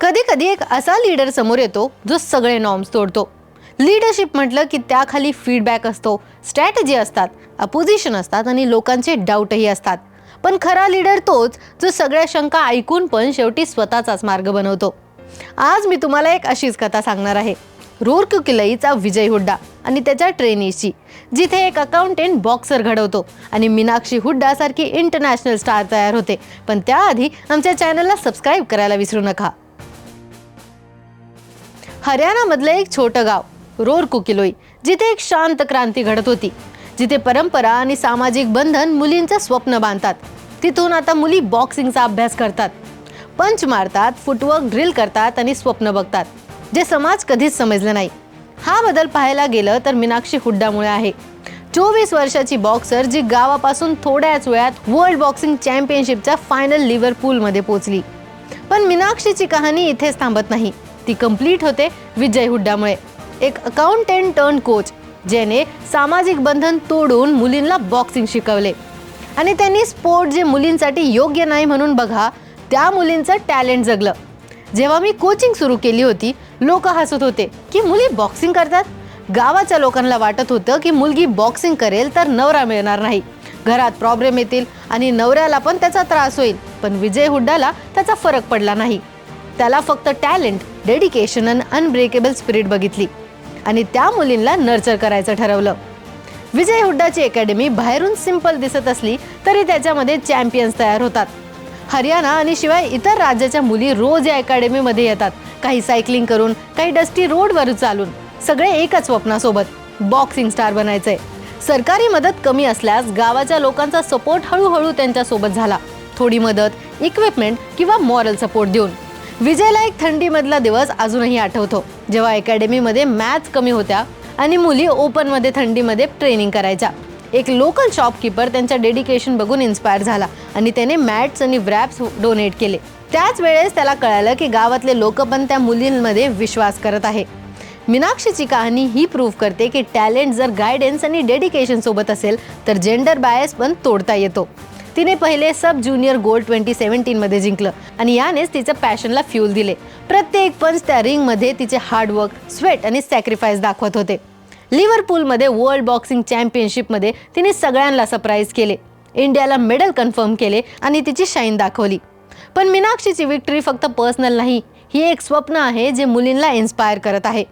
कधी कधी एक असा लीडर समोर येतो जो सगळे नॉर्म्स तोडतो. लीडरशिप म्हटलं की त्याखाली फीडबॅक असतो स्ट्रॅटजी असतात अपोजिशन असतात आणि लोकांचे डाऊटही असतात. पण खरा लीडर तोच जो सगळ्या शंका ऐकून पण शेवटी स्वतःचाच मार्ग बनवतो. आज मी तुम्हाला एक अशीच कथा सांगणार आहे. रोरकुकिलईचा विजय हुड्डा आणि त्याच्या ट्रेनीची जिथे एक अकाउंटंट बॉक्सर घडवतो आणि मीनाक्षी हुड्डासारखी इंटरनॅशनल स्टार तयार होते. पण त्याआधी आमच्या चॅनलला सबस्क्राईब करायला विसरू नका. हरियाणामधलं एक छोटं गाव रोर कुकिलोई जिथे एक शांत क्रांती घडत होती. जिथे परंपरा आणि सामाजिक बंधन मुलींचं स्वप्न बांधतात. तिथून आता मुली बॉक्सिंगचा अभ्यास करतात. पंच मारतात फुटवर्क ड्रिल करतात आणि स्वप्न बघतात जे समाज कधीच समजलं नाही. हा बदल पाहायला गेलं तर मीनाक्षी हुड्डामुळे आहे. चोवीस वर्षाची बॉक्सर जी गावापासून थोड्याच वेळात वर्ल्ड बॉक्सिंग चॅम्पियनशिपच्या फायनल लिव्हरपूलमध्ये पोहोचली पण मीनाक्षीची कहाणी इथेच थांबत नाही. ती कंप्लीट होते विजय हुड्डामुळे. एक अकाउंटंट टर्न कोच ज्याने सामाजिक बंधन तोडून मुलींना बॉक्सिंग शिकवले. आणि त्यांनी स्पोर्ट जे मुलींसाठी योग्य नाही म्हणून बघा त्या मुलींचं टॅलेंट जगलं. जेव्हा मी कोचिंग सुरू केली होती लोक हसत होते की मुली बॉक्सिंग करतात? गावाच्या लोकांना वाटत होतं की मुलगी बॉक्सिंग करेल तर नवरा मिळणार नाही. घरात प्रॉब्लेम येतील आणि नवऱ्याला पण त्याचा त्रास होईल पण विजय हुड्डाला त्याचा फरक पडला नाही. त्याला फक्त टॅलेंट डेडिकेशन आणि अनब्रेकेबल स्पिरिट बघितली. आणि त्या मुलींना नर्चर करायचं ठरवलं. विजय हुड्डाची अकॅडमी बाहेरून सिंपल दिसत असली तरी त्याच्यामध्ये चॅम्पियन्स तयार होतात. हरियाणा आणि शिवाय इतर राज्याच्या मुली रोज या अकॅडमीमध्ये येतात. काही सायकलिंग करून काही डस्टी रोडवर चालून. सगळे एकच स्वप्नासोबत बॉक्सिंग स्टार बनायचंय सरकारी मदत कमी असल्यास गावाच्या लोकांचा सपोर्ट हळूहळू त्यांच्यासोबत झाला. थोडी मदत इक्विपमेंट किंवा मॉरल सपोर्ट देऊन. विजयला एक थंडीमधला दिवस अजूनही आठवतो. जेव्हा अकॅडमीमध्ये मॅथ्स कमी होत्या आणि मुली ओपनमध्ये थंडीमध्ये ट्रेनिंग करायच्या. एक लोकल शॉपकीपर त्यांच्या डेडिकेशन बघून इन्स्पायर झाला आणि त्याने मॅट्स आणि व्रॅप्स डोनेट केले. त्याच वेळेस त्याला कळालं की गावातले लोक पण त्या मुलींमध्ये विश्वास करत आहे. मीनाक्षीची कहाणी ही प्रूव्ह करते की टॅलेंट जर गायडन्स आणि डेडिकेशन सोबत असेल तर जेंडर बायस पण तोडता येतो. तिने पहिले सब ज्युनियर गोल्ड ट्वेंटी सेव्हन्टीनमध्ये जिंकलं. आणि यानेच तिचं पॅशनला फ्यूल दिले. प्रत्येक पंच त्या रिंगमध्ये तिचे हार्डवर्क स्वेट आणि सॅक्रिफाईस दाखवत होते. लिव्हरपूलमध्ये वर्ल्ड बॉक्सिंग चॅम्पियनशिपमध्ये तिने सगळ्यांना सरप्राईज केले. इंडियाला मेडल कन्फर्म केले आणि तिची शाईन दाखवली. पण मीनाक्षीची विक्ट्री फक्त पर्सनल नाही. ही एक स्वप्न आहे जे मुलींना इन्स्पायर करत आहे.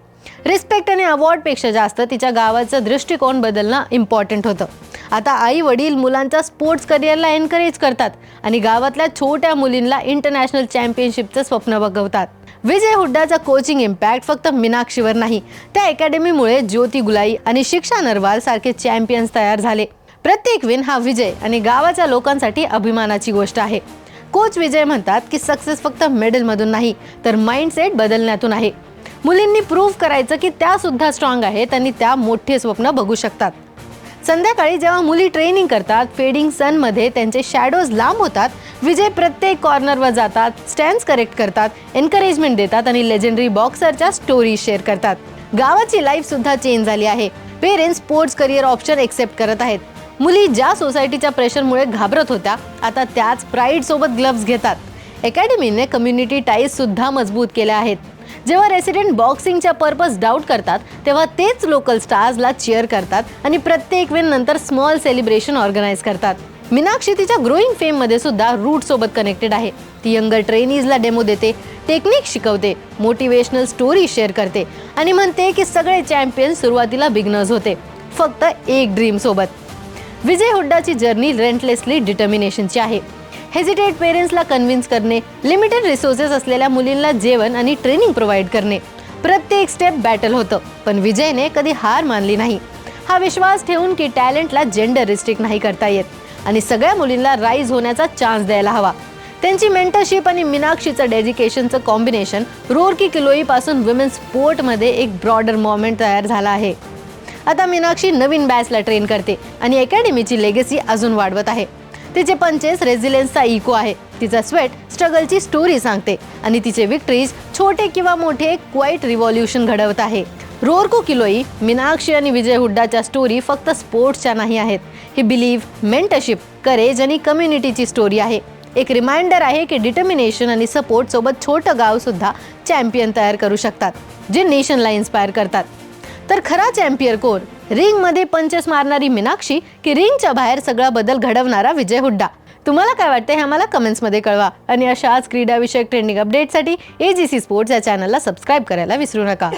रिस्पेक्ट आणि अवॉर्डपेक्षा जास्त तिच्या गावाचं दृष्टिकोन बदलणं इम्पॉर्टंट होतं. आता आई वडील मुलांच्या स्पोर्ट्स करिअरला एनकरेज करतात आणि गावातल्या छोट्या मुलींना इंटरनॅशनल चॅम्पियनशिपचं स्वप्न बघवतात. विजय हुड्डाचा कोचिंग इम्पॅक्ट फक्त मीनाक्षीवर नाही. त्या अकॅडमीमुळे ज्योती गुलाई आणि शिक्षा नरवाल सारखे चॅम्पियन्स तयार झाले. प्रत्येक विन हा विजय आणि गावाच्या लोकांसाठी अभिमानाची गोष्ट आहे. कोच विजय म्हणतात की सक्सेस फक्त मेडलमधून नाही तर माइंडसेट बदलण्यातून आहे. मुलींनी प्रूव्ह करायचं की त्या सुद्धा स्ट्रॉंग आहेत आणि त्या मोठे स्वप्न बघू शकतात. संध्याकाळी जेव्हा मुली ट्रेनिंग करतात फेडिंग सनमध्ये त्यांचे शॅडोज लांब होतात विजय प्रत्येक कॉर्नरवर जातात स्टँड्स करेक्ट करतात एन्करेजमेंट देतात आणि लेजेंडरी बॉक्सरच्या स्टोरी शेअर करतात. गावाची लाईफ सुद्धा चेंज झाली आहे. Parents sports career option accept करत आहेत. मुली ज्या सोसायटीच्या प्रेशरमुळे घाबरत होत्या आता त्याच प्राईड सोबत ग्लव्स घेतात. अकॅडमीने कम्युनिटी टाईज सुद्धा मजबूत केल्या आहेत. जेव्हा रेसिडेंट बॉक्सिंगच्या पर्पज डाऊट करतात तेव्हा तेच लोकल स्टार्सला चेअर करतात आणि प्रत्येक विन नंतर स्मॉल सेलिब्रेशन ऑर्गनाईज करतात. मीनाक्षी तिच्या ग्रोईंग फेममध्ये सुद्धा रूट सोबत कनेक्टेड आहे. ती यंगर ट्रेनीजला डेमो देते टेक्निक शिकवते मोटिवेशनल स्टोरी शेअर करते आणि म्हणते की सगळे चॅम्पियन सुरुवातीला बिगनर्स होते फक्त एक ड्रीम सोबत. विजय हुड्डाची जर्नी रेंटलेसली डिटर्मिनेशनची आहे. हेजिटेट पेरेंट्सला कन्व्हिन्स करणे लिमिटेड रिसोर्सेस असलेल्या मुलींना जेवण आणि ट्रेनिंग प्रोव्हाइड करणे. प्रत्येक स्टेप बॅटल होतं पण विजयने कधी हार मानली नाही. हा विश्वास ठेवून की टॅलेंटला जेंडर रिस्ट्रिक्ट नाही करता येत आणि सगळ्या मुलींना राईज होण्याचा चान्स द्यायला हवा. त्यांची मेंटरशिप आणि मीनाक्षीचं डेडिकेशनचं कॉम्बिनेशन रोरकी किलोईपासून वुमेन स्पोर्टमध्ये एक ब्रॉडर मोमेंट तयार झाला आहे. आता मीनाक्षी नवीन बॅचला ट्रेन करते आणि अकॅडमीची लेगसी अजून वाढवत आहे. तिचे पंचेस रेझिलेन्सचा इको आहे. तिचा स्वेट स्ट्रगलची स्टोरी सांगते आणि तिचे विक्ट्रीज छोटे किंवा मोठे क्वाईट रिव्हॉल्युशन घडवत आहे. रोरको किलोई मीनाक्षी आणि विजय हुड्डाच्या स्टोरी फक्त स्पोर्ट्सच्या नाही आहेत. ही बिलीव्ह मेंटरशिप करेज आणि कम्युनिटीची स्टोरी आहे. एक रिमाइंडर आहे की डिटर्मिनेशन आणि सपोर्ट सोबत छोटं गाव सुद्धा चॅम्पियन तयार करू शकतात जे नेशनला इन्स्पायर करतात. तर खरा चॅम्पियर कोण? रिंगमध्ये पंचेस मारणारी मीनाक्षी की रिंगच्या बाहेर सगळा बदल घडवणारा विजय हुड्डा. तुम्हाला काय वाटतं हे आम्हाला कमेंट्समध्ये कळवा. आणि अशाच क्रीडाविषयक ट्रेंडिंग अपडेटसाठी ए जी सी स्पोर्ट्स या चॅनलला सबस्क्राईब करायला विसरू नका.